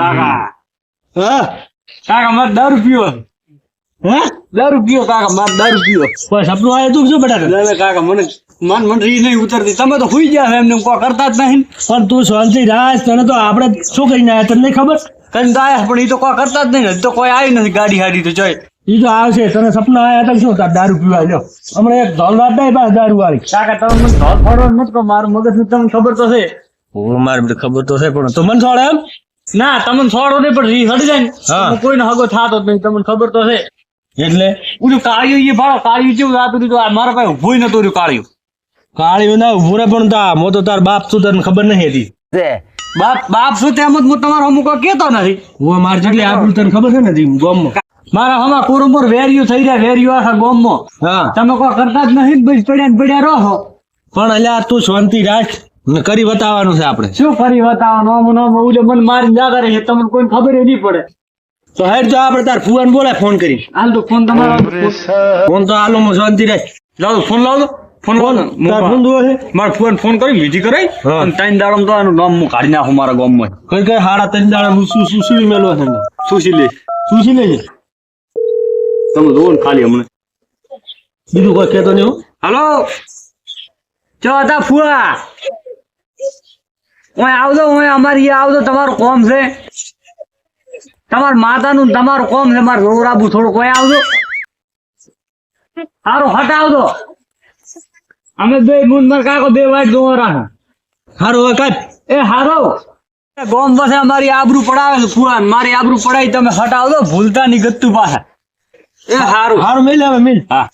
કાકા. હા? કાકા મારે દારૂ પીવો. હે? દારૂ પીવો કાકા મારે દારૂ પીવો. કોઈ સપનું આવે તું શું બેટા ના, કાકા મને મન મન રી નહીં ઉતરતી. તમે તો હુઈ ગયા એમને કોઈ કરતા જ નહીં. પણ તું શાંતિ રાજ તને તો આપણે શું કરીને આવ્યા તને ખબર? કઈ તો પણ એ તો કોઈ કરતા જ નહીં તો કોઈ આવી નથી ગાડી હાડી તો જોઈ એ તો આવશે તને સપના આવ્યા હતા શું? તાર દારૂ પીવા લ્યો. હમણાં એક ધોલ વાત નહીં પાસે દારૂ વાળી. કાકા તમે મને ધોલ ફાડવા નથી મારું મગજ તમને ખબર તો છે. હું મારે ખબર તો છે પણ તો મને છોડે એમ ના તમને છોડો નહીં પણ રી હડી જાય ને. કોઈને હગો થતો જ નહીં તમને ખબર તો છે. એટલે? ઓલું કાળિયું એ ભાડો કાળિયું જેવું થતું હતું આ મારા પાસે ઉભું નતું રહ્યું કાળિયું. કાળિયું ના ઉભું રે પણ તા મો તો તાર બાપ શું તને ખબર નહીં હતી. બાપ બાપ શું તેમ જ હું તમારો અમુક કેતો નથી. હું મારે જેટલી આપણું તને ખબર છે ને ગામમાં? મારા હમણાં કુરુમુર વેર્યું થઈ રહ્યા વેર્યું આખા ગોમમાં. હા. તમે કોઈ કરતા જ નહીં બસ પડ્યા ને પડ્યા રહો. પણ અલ્યા તું શાંતિ રાખ. કરી બતાવવાનું છે આપણે. શું ફરી બતાવો નોમ નોમ ઉલે મને મારી જાતા રહી તમને કોઈ ખબર નહીં પડે. તો હેડ તો આપણે તાર ફુવાન બોલાય ફોન કરી. હાલ તો ફોન તમારો ફોન. તો હાલો હું શાંતિ રાખ લાવો ફોન લાવ તો. ફોન લાવો ને. તાર ફોન દો છે? મારે ફોન ફોન કરી વિધિ કરાઈ અને ત્રણ દાડમ તો આનું નામ હું કાઢી નાખું મારા ગામમાં. કઈ કઈ હાડા ત્રણ દાડા હું શું શું મેલો છે સુસી લે? સુસી લેજે તમે જોવો ને ખાલી હમણાં. બીજું કોઈ કહેતો નહીં હાલો. ચો હતા ફુવા. ઓય આવજો ઓય અમારી અહીંયા આવજો તમારું કોમ છે તમારા માતાનું ને તમારું કોમ છે મારે રોરાબુ થોડું કોઈ આવજો સારું હટ આવજો અમે બે મુન માર કાકો બે વાટ જોવો રાખો હારું હવે કાઢ એ હારો ગોમ પાસે અમારી આબરૂ પડાવે છે ફુવા મારી આબરૂ પડાવી તમે હટ આવજો ભૂલતા નહીં ગત્તુ પાસે એ હારું હારું મિલ હવે મિલ હા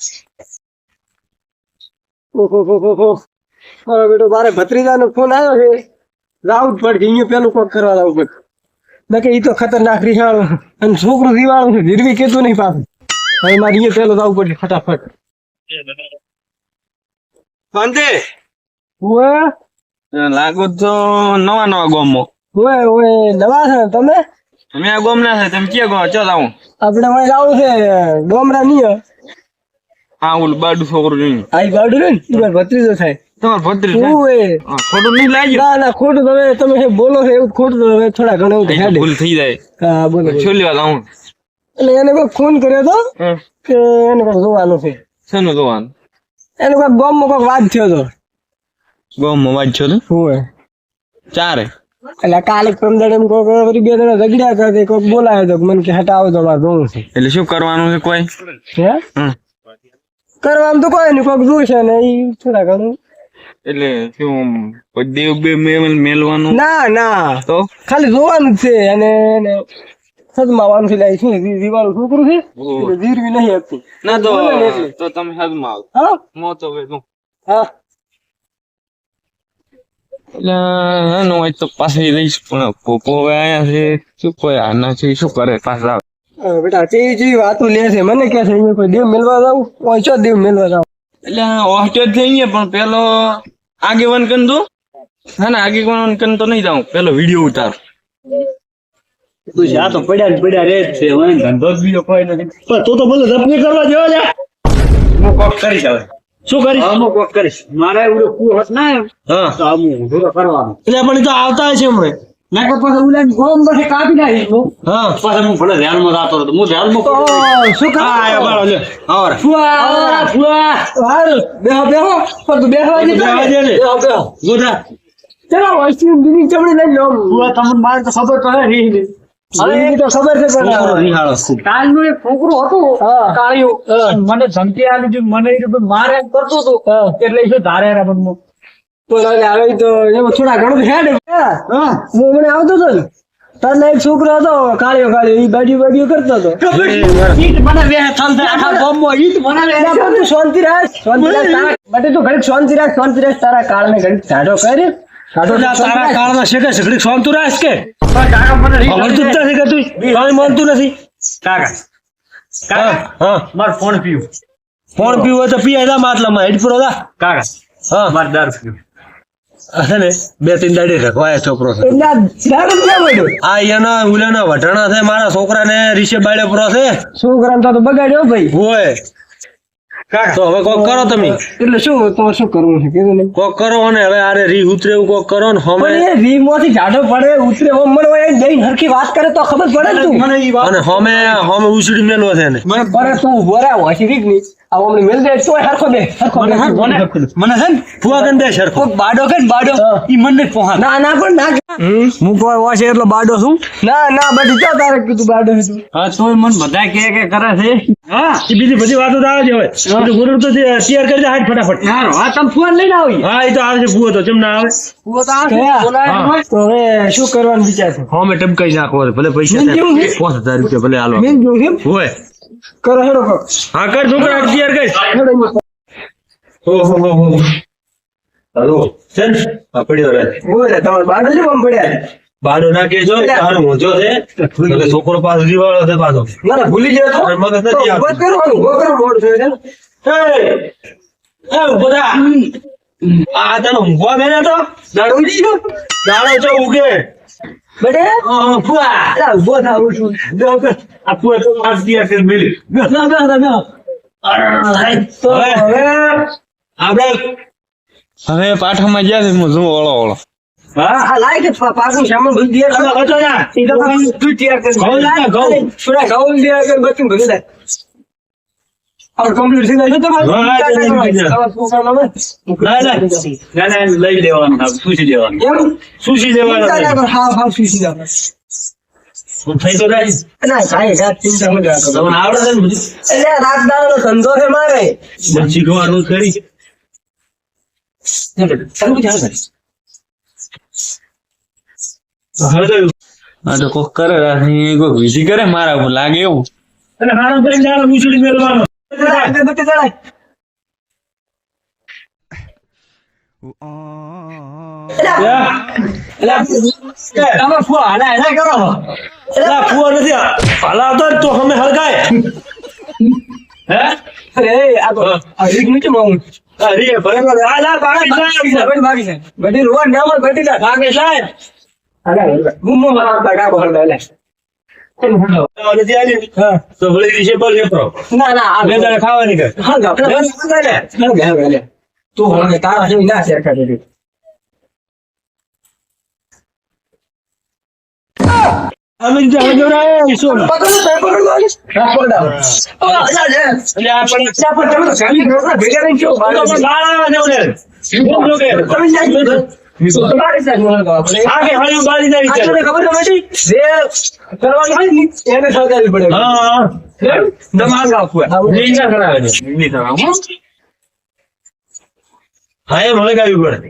મારો બેટો મારે ભત્રીજાનો ફોન આવ્યો છે રાઉટ પડશે અહીંયા પેલું કોક કરવા લાવું પડે નકે ઈ તો ખતરનાક રિહાળું અને છોકરું રીવાળું છે. ધીરવી કેતું નહીં પાછું. હવે મારે અહીંયા પેલું લાવું પડશે ફટાફટ. શાંતિ ઓએ લાગો તો નવા નવા ગોમો. ઓએ ઓએ નવા છે તમે? તમે આ ગોમ ના છે. તમે ક્યાં ગો ચો આવું. આપણે હવે જવું છે. ગોમરા નહીં હા ઓલું બાડુ છોકરું જોઈને. આઈ બાડુ ને. ભત્રીજો થાય. તમાર ભત્રી છે ઓએ હા, ખોટું નહીં લાગ્યું? ના ના ખોટું તમે તમે બોલો છો એવું ખોટું હવે થોડા ઘણા એવું અહીં તો હેડે. ભૂલ થઈ જાય. હા બોલો બોલો. વાત આવું એટલે એને કોઈ ફોન કર્યો તો. કે એને કોઈ જોવાનું છે. શેનું જોવાનું? એને કોઈ ગામમાં કોઈક વાત થયો તો. ગોમમાં વાત થયો તો? હોય ચારે? એટલે કાલે પ્રમદાડ એમ કોઈક વળી બે જણા ઝઘડ્યા હતા તે કોઈક બોલાયો તો મને કે હટાવો તો મારે જોવું છે. એટલે શું કરવાનું છે કોઈ? હે. કરવાનું તો કોઈ નહીં કોક જોયું છે ને એ થોડા ઘણું એટલે શું દેવ બે મેલ મેલવાનું? ના ના. તો? ખાલી જોવાનું છે અને સદમાવાનું છે લાઈ શું દીવાળું છોકરું છે? જીરવી નહીં આપતું ના તો. તો તમે સદમાવ. હા? મો તો હવે તું હા. એટલે એનું હોય તો પાછી રહીશ પણ પોપો હવે આયા છે શું કોઈ આના છે શું કરે પાછા? બેટા ચેવી ચેવી વાતો લે છે મને કહે છે કોઈ દેવ મેળવા જાવ કોઈ દેવ મેળવા જાવ એટલે હોસ્ટેલ થઈ ગયા પણ પેલો આગેવાન કન તો હા ના આગેવાન કન તો નહીં જાઉં. પેલો વીડિયો ઉતાર. તું છે, આ તો પડ્યા પડ્યા રે છે હવે ધંધો જ બીજો કોઈ નથી. પણ તું તો બોલે જપની કરવા જેવો છે હું કોક કરીશ હવે. શું કરીશ? હા, હું કોક કરીશ. મારે એવું કુ હોત ના હા. તો હું ઊંધો કરવાનું. એટલે પણ તો આવતા છે હમણાં. ના કે પછી ઉલા ગોમ પછી કાપી નાખીશ હા. પાછા હું ભલે ધ્યાનમાં જાતો હતો હું ધ્યાનમાં ઓ, શું હા આયો બાળો લે આવરે. ફુવા ફુવા. હારું બેહો બેહો. પણ તું બેહવા દે બેહવા દે. ને. બેહો બેહો. ગોધરા ચલો વસ્તી બીજી ચમડી લઈ લો. ફુવા તમને મારે તો ખબર તો હે રી રી. તો ખબર છે છોકરો પણ નિહાળો ખૂબ. કાલનું એક છોકરું હતું હા. મને ધમકી આવી મને મારે એમ કરતો હતો. એટલે ધારે રા થોડા ઘણું હેડ હા? હું. મને આવતો હતો ને તારના એક છોકરો હતો કાળિયો કાળિયો ઈ બાજુ બાજુ કરતો હતો. ઈટ મને બે થલ થાય આખા ગામમાં ઈટ મને બે ના, પણ તું શાંતિ રાખ શાંતિ રાખ તારા માટે તું ઘડીક શાંતિ રાખ શાંતિ રાખ તારા કાળને ઘડીક ઢાઢો કર. ઢાઢો એટલે આ તારા કાળમાં છે કે સગડી શાંત રાખ કે. કાકા મને રી ખબર જ નથી કે તું કાંઈ માનતું નથી? કાકા. હા કાકા હા માર ફોન પીવું. ફોન પીવો હોય તો પીએ જા માટલામાં હેડ પૂરો જા. કાકા હા. માર દારૂ પીવું. છે બે ત્રણ દાડી રખવાય છોકરો છે. આ ઢાઢો ક્યાં પડ્યો. આ એના ઉલાના વઢાણા છે મારા છોકરાને રીશે બાળે પૂરો છે. છોકરાને તો બગાડ્યો ભાઈ. હોય. તો હવે કોક કરો તમે. એટલે શું તમારે શું કરવું છે? કીધું નહીં કોક કરો અને હવે આરે રી ઉતરે એવું કોક કરો ને હમે પણ એ જાડો પડે ઉતરે ઓમ મને હોય જઈને હરખી વાત કરે તો ખબર પડે તું. મને અને હમે હમે ઉછળી મેલો છે ને. તું ઊભો હોશી રીકની આ અમને મેલ દે તોય હરખો દે હરખો દે. મને મને છે ફુવા કન દે સરખો કોક બાડો કે બાડો? ઈ મને પહોંચ ના ના પણ ના હું કોઈ વાસે એટલો બાડો છું. ના ના બધી ચો તારે કીધું બાડો હતું હા તોય મને બધા કે કે કરે છે. હા. એ બીજી બધી વાતો તો આવે છે હવે બધું ગુરુ તો તે તૈયાર કરી દે હાથ ફટાફટ. યાર હા તમે ફોન લઈને આવી હા એ તો આવે છે તો ચમ ના આવે? તો હવે શું કરવાનું વિચાર છે? હમે ટપકાઈ નાખો ભલે પૈસા મેં કેવું છે? પાંચ હજાર રૂપિયા ભલે હાલો મેં જોયું હોય. કરો હેડો કર હા કર છોકરા તૈયાર કર. હેડો હો હો હો હો. હાલો ચલ. આ પડ્યો રે. ઓરે તમાર બાડો શું આમ પડ્યા? બાડો નાખે જો તારો મોજો છે. એટલે છોકરો પાછો જીવાળો છે પાછો. ના ના ભૂલી ગયો તો. મને મગજ નથી તો બસ જ કરવાનું ઊભો કરો બોર્ડ છે ને. એ એ ઊભો આ તને ઊંઘવા બેને તો? દાડો ઉડી ગયો? દાડો ચો ઉગે. બેટે અ, ફુવા. અલા, ઊભો થાવ છું. આ ફુવા તો માર તૈયાર કરી મેલી. ના ના ના ના. તો હવે આપણે હવે પાઠામાં ગયા છે હું જોઉં ઓળો ઓળો. હા? આ લાય કે પા- પાકું સામાન બધું તૈયાર ચાલો, કરો. બચો જા. ઈ તો તું તૈયાર કરી ઘઉં ઘઉં. ઘઉં તૈયાર કરી બધું ભેગું જાય હા, થઈ જાય, ને? ના લઈ લેવાનું સુશી એટલે શીખવાનું કરી હા તો કોક કરે રાખી કોક વિધિ કરે મારા લાગે એવું અને હારો કરીને દાડો ઉછળી મેળવાનો બત્તી જણાય. તમે ફુવા હાલા હાલા કરો અલા, ફુવા નથી હલાવતો જ તો અમે હળગાય હે અરે, આ તો- અરે બરાબર બાકી. બધી ના બધી ના. સાહેબ. નથી આલી હા. તો વળી વિશે પર લેપરો ના ના આ બે દાડા ખાવાની કર હળગાવ. હળગાવ, લે. ભેગા હા લગાવ્યું પડે.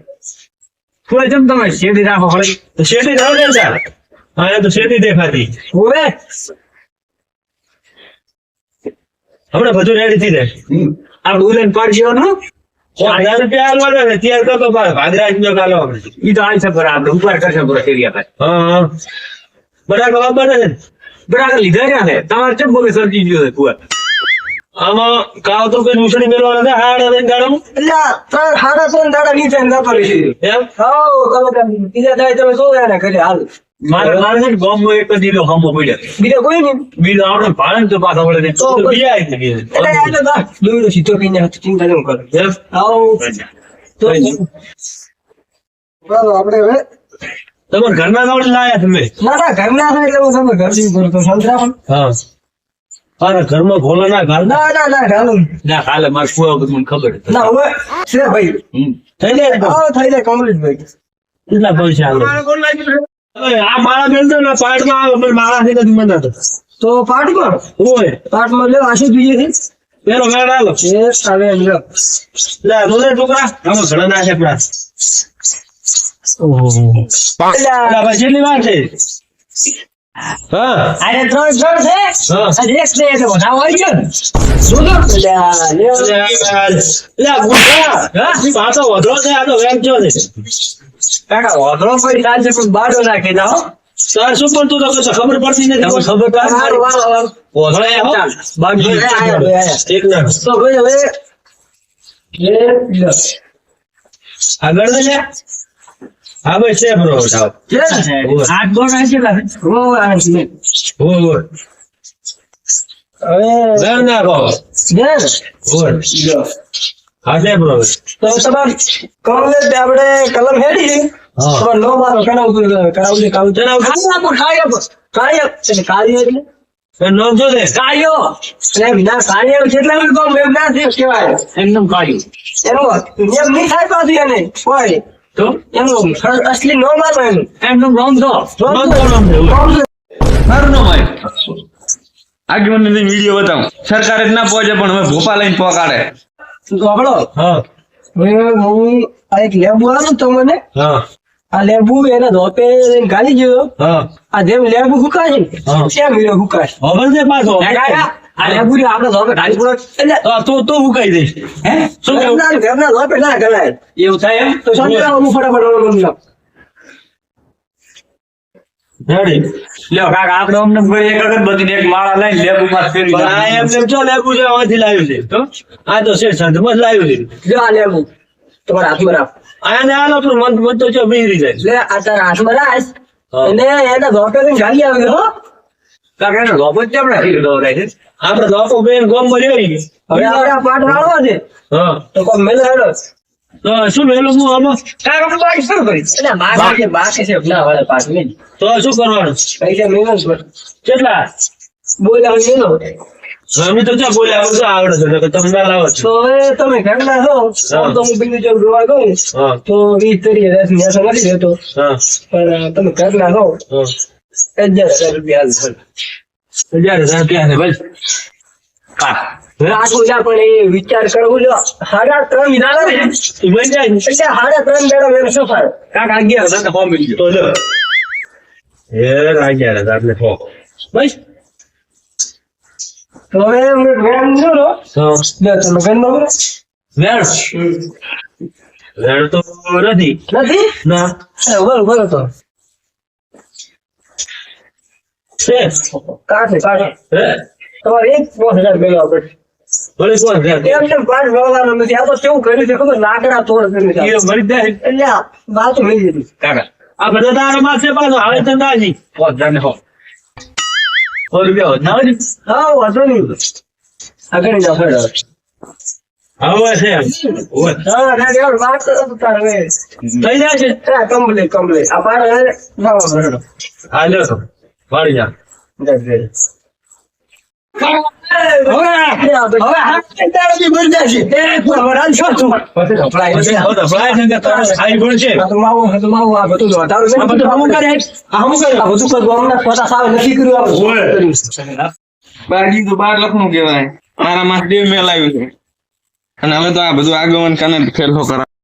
ફુવા જેમ તમે શેરડી રાખો હળે તો શેઠી ના ચાલ. હા તો શેઠી દેખાતી. હમણાં બધું રેડી થઈ જાય. આપણે ખબર છે ને બરાબર લીધા રહ્યા છે. તમારે ચમ બોલે સરજી ગયો છે આમાં કાવ તો કોઈ મુસળી મેળવાના છે હાડ એટલે આ ત્રણ દાડા નીચે જતો રહેશે. એમ? તમે બીજા દાડે તમે શું એને ઘરે હાલ. મારે મારે ને એક દીલો હમો પડ્યો. બીજા કોઈ નહીં. બીજો આપણે ભાડે તો પાછો વળે ને તો તો બીજા આવી ગઈ એટલે એટલે બા, દોયડો સીધો કરીને હાથ ચિંતા ન કરો. એમ હાઉ, તો બરાબર, આપણે હવે તમારા ઘરના નવડે લાયા તમે? ના ના ઘરના છે એટલે હું તમે ઘર જેવું કરું તો શાંત હા. અરે ઘરમાં ભોલા ના ઘર ના ના ના ચાલો. ના કાલે મારે ફુવા બધું મને ખબર ના હવે છે ભાઈ. થઈ જાય? થઈ જાય કમ્પ્લીટ ભાઈ. કેટલા પૈસા આ માળા બેલતો ને પાટમાં આવે પણ માળા થી નથી મનાતો તો પાર્ટમાં? ઓય. પાટમાં લ્યો આશી જોઈએ છે? પેલો ગાડ આલો એ ચાલે એમ લે રોલે ટુકડા આમાં ઘણા નાખે પડા અલ્યા, અલા, વાર છે? હા. આને ત્રણ ત્રણ છે. હા. આજે એક છે એટલે હોય છે ને. જોજો. લે, લે, ગુંડા. હા? તો વધરો છે આ તો વેચજો છે. કાકા વાંધો પડી ચાલશે પણ બાડો નાખી દો તાર શું પણ તું તો ખબર પડતી નથી ખબર હવે. આગળ હા ભાઈ છે બ્રો? આઠ ગોળ નાખેલા છે હો, આ છે. હોય હોય હવે વેર નાખો હા સાહેબ બરોબર તો આપણે કલમ હેડી નો મારો કાર્ય એટલે કાર્ય એટલે? એ ના કાર્ય કેટલા મિનિટ કોમ ના થયું એમનું એનું થાય પાછું એને તો? એનું અસલી નો મારો એનું. એમનું. મારું નામ હોય. આગેવાનને લઈને વીડિયો બતાવું. સરકારે જ ના પહોંચે પણ હવે ભોપા લઈને પહોંચાડે. તો આપણો હા આ એક લેબુ આવ્યો તમને હા. આ લેબુ એના ધોપે ગાલી ગયો હા. આ જેમ લેબુ હુકાશે તેમ હીરો હુકાય ખબર છે પાછો? આ લેબુ આપણે ધોપે ઢાળી પડો. એટલે તો તો તો મુકાઈ દઈશ હે? શું ધોપે ના ગણાય. એવું થાય એમ? તો સમજાવો હું ફટાફટ. રેડી? લ્યો કાકા આપણે અમને કોઈ એક અગરબત્તી એક માળા લઈને લેબુમાં ફેરવી આ એમ તેમ ચો લેબુ છે આમાંથી લાવ્યું છે તો આ તો છે સંતમાં જ લાવ્યું છે. જો આ લેબુ તમારા હાથમાં રાખ. આને આપણું મન મન તો ચો બીરી જાય. એટલે આ તારા હાથમાં રાખ. હા. અને એના ધોપે લઈને ગાલી આવે હો? કાકા એનો જ આપણે તો આપો બેન ગોમ મળ્યો હવે આપણે આ પાઠ વાળવા છે. હા. તો કોમ મેલો હેડો. તો શું વેલું હું આમાં? આપણે બાકી શરૂ કરી એટલે બાકી છે બાકી છે ના વાળા પાઠ નહીં તો શું કરવાનું? પૈસા મેલો પર કેટલા? બોલ્યા હોય મેલો અમે તો ક્યાં બોલ્યા શું આવડે છે નકર તમે ના લાવો છો. તો હવે તમે ઘરના છો. તો હું બીજું જો જોવા ગયું હા. તો વીસ ત્રીસ હજારની આશા નથી રહેતો. હા. પણ તમે ઘરના છો. હજાર હજાર રૂપિયા હજાર હજાર રૂપિયા છે ભાઈ. હા. પણ એ વિચાર કરવો જો સાડા ત્રણ વિના આવે ને એ બની જાય ને? એટલે સાડા ત્રણ બેડો મેળ સફાર કાકા અગિયાર હજાર ને ફોર્મ મળી તો લો એ અગિયાર હજાર ને સો બસ. તો હવે વેણ જો લો તમે ઘરનો કરો વેણ વેણ તો નથી. નથી? ના. બોલો બોલો તો. કાઢે કાઢે હે? તમારે એક પાંચ હજાર ભલે કોણ છે પાંચ મેળવવાનો નથી. આ તો કેવું કર્યું છે ખબર? લાકડા તોડ કર્યું મરી જાય. એટલે વાત મળી જતી કાકા આ બધા તારા પાસે પાછો. હવે તો ના પાંચ હજાર ને હો. સો રૂપિયા વધના હા વાંધો નહીં. આગળ છે છે? હા કમ્પ્લીટ કમ્પ્લીટ આ પાડે વાળી જા. હવે હાથ કંટાળો બી ભરી જાય છે. એ પણ વરાળ છો તું. કરવું. બાર લખનું કેવાય મારા માં દેવ મેલ આવ્યું છે અને હવે તો આ બધું આગમન કને ફેરફો કરા